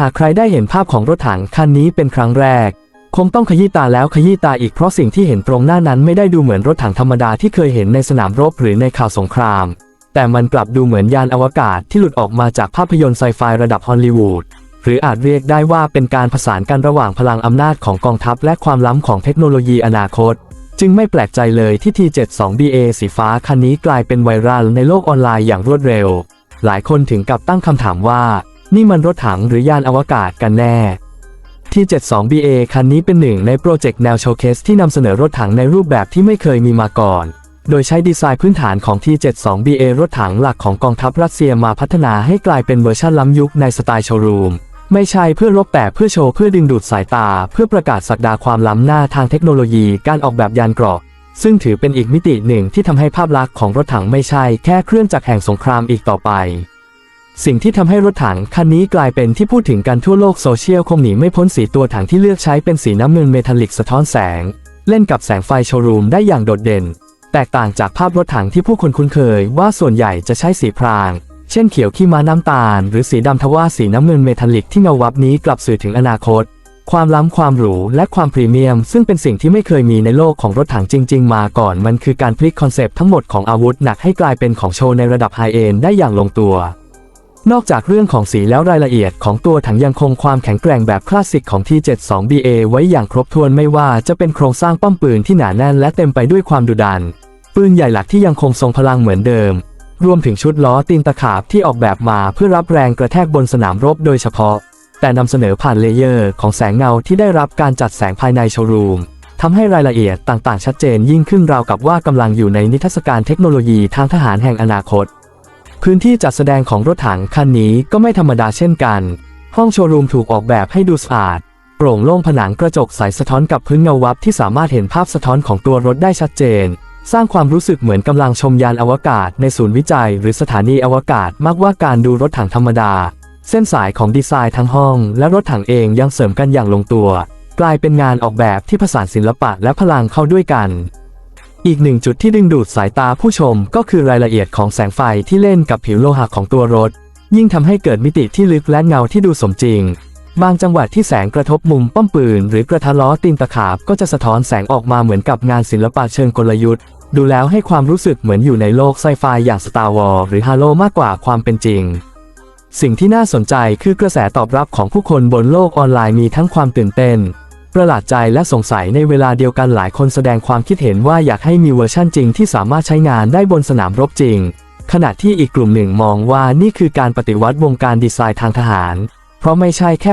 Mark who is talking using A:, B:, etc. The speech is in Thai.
A: หากใครได้เห็นภาพของรถถังคันนี้เป็นครั้งแรก คงต้องขยี้ตาแล้วขยี้ตาอีกเพราะสิ่งที่เห็นตรงหน้านั้นไม่ได้ดูเหมือนรถถังธรรมดาที่เคยเห็นในสนามรบหรือในข่าวสงคราม แต่มันกลับดูเหมือนยานอวกาศที่หลุดออกมาจากภาพยนตร์ไซไฟระดับฮอลลีวูดหรืออาจเรียกได้ว่าเป็นการผสานกันระหว่างพลังอำนาจของกองทัพและความล้ำของเทคโนโลยีอนาคต จึงไม่แปลกใจเลยที่ T72BA สีฟ้าคันนี้กลายเป็นไวรัลในโลกออนไลน์อย่างรวดเร็ว หลายคนถึงกับตั้งคำถามว่า นี่มันรถถังหรือยานอวกาศกันแน่ T72BA คันนี้เป็นหนึ่งในโปรเจกต์แนวโชว์เคสที่นำเสนอรถถังในรูปแบบที่ไม่เคยมีมาก่อน โดยใช้ดีไซน์พื้นฐานของ T72BA รถถังหลักของกองทัพรัสเซียมาพัฒนาให้กลายเป็นเวอร์ชันล้ำยุคในสไตล์โชว์รูม ไม่ใช่เพื่อรบแต่เพื่อโชว์เพื่อดึงดูดสายตา เพื่อประกาศศักดาความล้ำหน้าทางเทคโนโลยีการออกแบบยานเกราะ ซึ่งถือเป็นอีกมิติหนึ่งที่ทำให้ภาพลักษณ์ของรถถังไม่ใช่แค่เครื่องจักรแห่งสงครามอีกต่อไป สิ่งที่ทำให้รถถังคันนี้กลายเป็นที่พูดถึงกันทั่วโลกโซเชียลคงหนีไม่พ้นสีตัวถังที่เลือกใช้เป็นสีน้ำเงินเมทัลลิกสะท้อนแสง เล่นกับแสงไฟโชว์รูมได้อย่างโดดเด่น แตกต่างจากภาพรถถังที่ผู้คนคุ้นเคย ว่าส่วนใหญ่จะใช้สีพราง เช่นเขียวขี้ม้าน้ำตาล หรือสีดำทว่าสีน้ำเงินเมทัลลิกที่เงาวับนี้กลับสื่อถึงอนาคต ความล้ำความหรูและความพรีเมียม ซึ่งเป็นสิ่งที่ไม่เคยมีในโลกของรถถังจริง ๆ มาก่อนมันคือการพลิกคอนเซปต์ทั้งหมดของอาวุธหนักให้กลายเป็นของโชว์ในระดับไฮเอนได้อย่างลงตัว นอกจากเรื่องของสีแล้วรายละเอียดของตัวถังยังคงความแข็งแกร่งแบบคลาสสิกของ T72BA ไว้อย่างครบถ้วนไม่ว่าจะเป็นโครงสร้างป้อมปืนที่หนาแน่นและเต็มไปด้วยความดุดัน ปืนใหญ่หลักที่ยังคงทรงพลังเหมือนเดิม รวมถึงชุดล้อตีนตะขาบที่ออกแบบมาเพื่อรับแรงกระแทกบนสนามรบโดยเฉพาะ แต่นำเสนอผ่านเลเยอร์ของแสงเงาที่ได้รับการจัดแสงภายในโชว์รูมทำให้รายละเอียดต่างๆ ชัดเจนยิ่งขึ้นราวกับว่ากำลังอยู่ในนิทรรศการเทคโนโลยีทางทหารแห่งอนาคต พื้นที่จัดแสดงของรถถังคันนี้ก็ไม่ธรรมดาเช่นกัน ห้องโชว์รูมถูกออกแบบให้ดูสะอาด โปร่งโล่งผนังกระจกใสสะท้อนกับพื้นเงาวับที่สามารถเห็นภาพสะท้อนของตัวรถได้ชัดเจน สร้างความรู้สึกเหมือนกำลังชมยานอวกาศในศูนย์วิจัย หรือสถานีอวกาศมากกว่าการดูรถถังธรรมดา เส้นสายของดีไซน์ทั้งห้อง และรถถังเองยังเสริมกันอย่างลงตัว กลายเป็นงานออกแบบที่ผสานศิลปะและพลังเข้าด้วยกัน อีกหนึ่งจุดที่ดึงดูดสายตาผู้ชมก็คือรายละเอียดของแสงไฟที่เล่นกับผิวโลหะของตัวรถ ยิ่งทำให้เกิดมิติที่ลึกและเงาที่ดูสมจริง บางจังหวะที่แสงกระทบมุมป้อมปืน หรือกระทะล้อตีนตะขาบก็จะสะท้อนแสงออกมาเหมือนกับงานศิลปะเชิงกลยุทธ์ ดูแล้วให้ความรู้สึกเหมือนอยู่ในโลกไซไฟอย่าง Star Wars หรือ Halo มากกว่าความเป็นจริงสิ่งที่น่าสนใจคือกระแสตอบรับของผู้คนบนโลกออนไลน์มีทั้งความตื่นเต้น ประหลาดใจและสงสัยในเวลาเดียวกันหลายคนแสดงความคิดเห็นว่าอยากให้มีเวอร์ชั่นจริงที่สามารถใช้งานได้บนสนามรบจริง ขณะที่อีกกลุ่มหนึ่งมองว่านี่คือการปฏิวัติวงการดีไซน์ทางทหาร เพราะไม่ใช่แค่